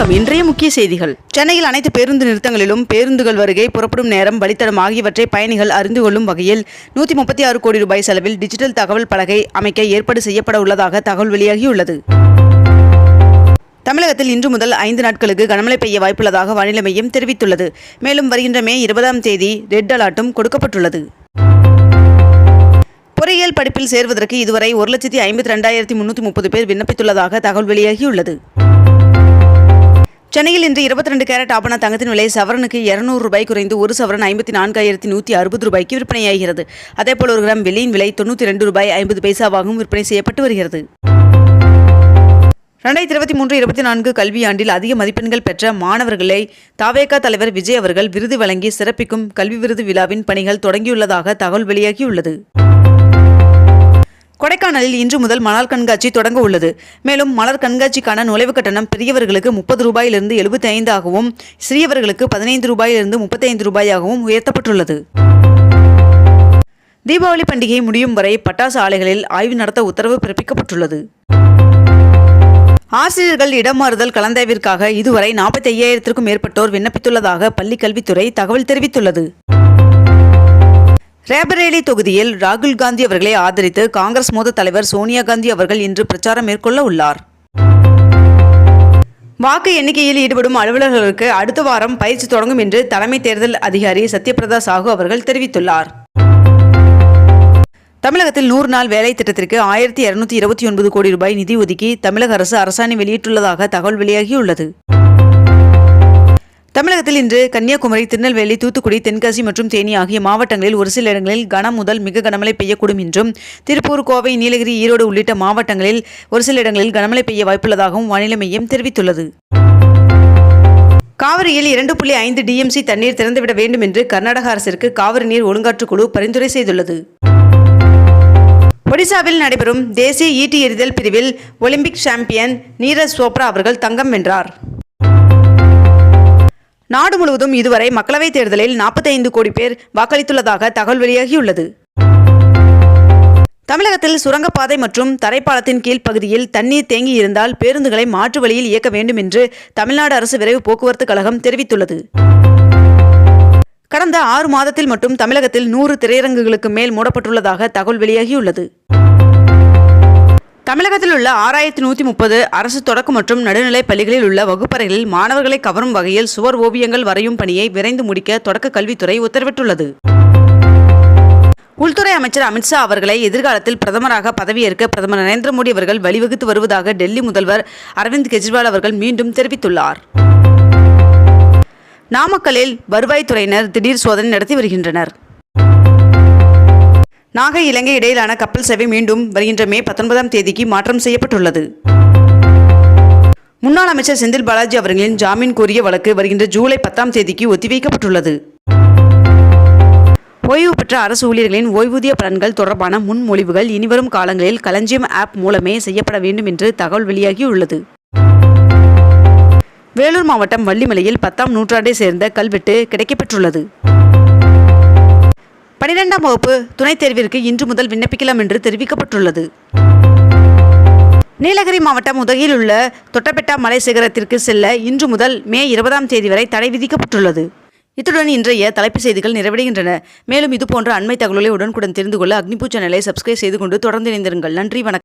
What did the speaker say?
வணக்கம். இன்றைய முக்கிய செய்திகள். சென்னையில் அனைத்து பேருந்து நிறுத்தங்களிலும் பேருந்துகள் வருகை புறப்படும் நேரம் வழித்தடம் ஆகியவற்றை பயணிகள் அறிந்து கொள்ளும் வகையில் நூற்றி முப்பத்தி ஆறு கோடி ரூபாய் செலவில் டிஜிட்டல் தகவல் பலகை அமைக்க ஏற்பாடு செய்யப்பட உள்ளதாக தகவல் வெளியாகியுள்ளது. தமிழகத்தில் இன்று முதல் ஐந்து நாட்களுக்கு கனமழை பெய்ய வாய்ப்புள்ளதாக வானிலை மையம் தெரிவித்துள்ளது. மேலும் வருகின்ற மே இருபதாம் தேதி ரெட் அலர்ட்டும் கொடுக்கப்பட்டுள்ளது. பொறியியல் படிப்பில் சேர்வதற்கு இதுவரை ஒரு லட்சத்தி ஐம்பத்தி ரெண்டாயிரத்தி முன்னூற்றி முப்பது பேர் விண்ணப்பித்துள்ளதாக தகவல் வெளியாகியுள்ளது. சென்னையில் இன்று இருபத்தி ரெண்டு கேரட் ஆபண தங்கத்தின் விலை சவரனுக்கு இருநூறு ரூபாய் குறைந்து ஒரு சவரன் ஐம்பத்தி நான்காயிரத்தி நூற்றி அறுபது ரூபாய்க்கு விற்பனையாகிறது. அதேபோல் ஒரு கிராம் வெள்ளியின் விலை தொண்ணூற்றி ரெண்டு ரூபாய் ஐம்பது பைசாவாகவும் விற்பனை செய்யப்பட்டு வருகிறது. ரெண்டாயிரத்தி இருபத்தி மூன்று இருபத்தி நான்கு கல்வியாண்டில் அதிக மதிப்பெண்கள் பெற்ற மாணவர்களை தாவேகா தலைவர் விஜய் அவர்கள் விருது வழங்கி சிறப்பிக்கும் கல்வி விருது விழாவின் பணிகள் தொடங்கியுள்ளதாக தகவல் வெளியாகியுள்ளது. கொடைக்கானலில் இன்று முதல் மலர் கண்காட்சி தொடங்க உள்ளது. மேலும் மலர் கண்காட்சிக்கான நுழைவு கட்டணம் பெரியவர்களுக்கு முப்பது ரூபாயிலிருந்து எழுபத்தி ஐந்தாகவும் சிறியவர்களுக்கு பதினைந்து ரூபாயிலிருந்து முப்பத்தைந்து ரூபாயாகவும் உயர்த்தப்பட்டுள்ளது. தீபாவளி பண்டிகை முடியும் வரை பட்டாசு ஆலைகளில் ஆய்வு நடத்த உத்தரவு பிறப்பிக்கப்பட்டுள்ளது. ஆசிரியர்கள் இடமாறுதல் கலந்தாய்விற்காக இதுவரை நாற்பத்தி ஐயாயிரத்திற்கும் மேற்பட்டோர் விண்ணப்பித்துள்ளதாக பள்ளிக் கல்வித்துறை தகவல் தெரிவித்துள்ளது. ரேபரேலி தொகுதியில் ராகுல் காந்தி அவர்களை ஆதரித்து காங்கிரஸ் மூத்த தலைவர் சோனியா காந்தி அவர்கள் இன்று பிரச்சாரம் மேற்கொள்ள உள்ளார். வாக்கு எண்ணிக்கையில் ஈடுபடும் அலுவலர்களுக்கு அடுத்த வாரம் பயிற்சி தொடங்கும் என்று தலைமை தேர்தல் அதிகாரி சத்யபிரதா சாஹூ அவர்கள் தெரிவித்துள்ளார். தமிழகத்தில் நூறு நாள் வேலை திட்டத்திற்கு ஆயிரத்தி இருநூத்தி இருபத்தி ஒன்பது கோடி ரூபாய் நிதி ஒதுக்கி தமிழக அரசு அரசாணை வெளியிட்டுள்ளதாக தகவல் வெளியாகியுள்ளது. தமிழகத்தில் இன்று கன்னியாகுமரி திருநெல்வேலி தூத்துக்குடி தென்காசி மற்றும் தேனி ஆகிய மாவட்டங்களில் ஒரு சில இடங்களில் கனம் முதல் மிக கனமழை பெய்யக்கூடும் என்றும் திருப்பூர் கோவை நீலகிரி ஈரோடு உள்ளிட்ட மாவட்டங்களில் ஒரு சில இடங்களில் கனமழை பெய்ய வாய்ப்புள்ளதாகவும் வானிலை மையம் தெரிவித்துள்ளது. காவிரியில் இரண்டு புள்ளி ஐந்து டிஎம்சி தண்ணீர் திறந்துவிட வேண்டும் என்று கர்நாடக அரசிற்கு காவிரி நீர் ஒழுங்காற்றுக்குழு பரிந்துரை செய்துள்ளது. ஒடிசாவில் நடைபெறும் தேசிய ஈட்டி எறிதல் பிரிவில் ஒலிம்பிக் சாம்பியன் நீரஜ் சோப்ரா அவர்கள் தங்கம் வென்றார். நாடு முழுவதும் இதுவரை மக்களவைத் தேர்தலில் 45 கோடி பேர் வாக்களித்துள்ளதாக தகவல் வெளியாகியுள்ளது. தமிழகத்தில் சுரங்கப்பாதை மற்றும் தரைப்பாலத்தின் கீழ் பகுதியில் தண்ணீர் தேங்கி இருந்தால் பேருந்துகளை மாற்று வழியில் இயக்க வேண்டும் என்று தமிழ்நாடு அரசு விரைவு போக்குவரத்து கழகம் தெரிவித்துள்ளது. கடந்த ஆறு மாதத்தில் மட்டும் தமிழகத்தில் நூறு திரையரங்குகளுக்கு மேல் மூடப்பட்டுள்ளதாக தகவல் வெளியாகியுள்ளது. தமிழகத்தில் உள்ள ஆறாயிரத்தி நூற்றி முப்பது அரசு தொடக்க மற்றும் நடுநிலைப் பள்ளிகளில் உள்ள வகுப்பறைகளில் மாணவர்களை கவரும் வகையில் சுவர் ஓவியங்கள் வரையும் பணியை விரைந்து முடிக்க தொடக்க கல்வித்துறை உத்தரவிட்டுள்ளது. உள்துறை அமைச்சர் அமித்ஷா அவர்களை எதிர்காலத்தில் பிரதமராக பதவியேற்க பிரதமர் நரேந்திர மோடி அவர்கள் வழிவகுத்து வருவதாக டெல்லி முதல்வர் அரவிந்த் கெஜ்ரிவால் அவர்கள் மீண்டும் தெரிவித்துள்ளார். நாமக்கல்லில் வருவாய்த்துறையினர் திடீர் சோதனை நடத்தி வருகின்றனர். நாகை இலங்கை இடையிலான கப்பல் சேவை மீண்டும் வருகின்ற மே பத்தொன்பதாம் தேதிக்கு மாற்றம் செய்யப்பட்டுள்ளது. முன்னாள் அமைச்சர் செந்தில் பாலாஜி அவர்களின் ஜாமீன் கோரிய வழக்கு வருகின்ற ஜூலை பத்தாம் தேதிக்கு ஒத்திவைக்கப்பட்டுள்ளது. ஓய்வு பெற்ற அரசு ஊழியர்களின் ஓய்வூதிய பலன்கள் தொடர்பான முன்மொழிவுகள் இனிவரும் காலங்களில் களஞ்சியம் ஆப் மூலமே செய்யப்பட வேண்டும் என்று தகவல் வெளியாகியுள்ளது. வேலூர் மாவட்டம் வள்ளிமலையில் பத்தாம் நூற்றாண்டை சேர்ந்த கல்வெட்டு கிடைக்கப்பெற்றுள்ளது. பனிரெண்டாம் வகுப்பு துணைத் தேர்விற்கு இன்று முதல் விண்ணப்பிக்கலாம் என்று தெரிவிக்கப்பட்டுள்ளது. நீலகிரி மாவட்டம் உதகையில் உள்ள தொட்டபெட்டா மலை சிகரத்திற்கு செல்ல இன்று முதல் மே இருபதாம் தேதி வரை தடை விதிக்கப்பட்டுள்ளது. இத்துடன் இன்றைய தலைப்பு செய்திகள் நிறைவடைகின்றன. மேலும் இதுபோன்ற அண்மை தகவல்களை உடனுக்குடன் தெரிந்து கொள்ள அக்னிபூ சேனலை சப்ஸ்கிரைப் செய்து கொண்டு தொடர்ந்து இணைந்திருங்கள். நன்றி வணக்கம்.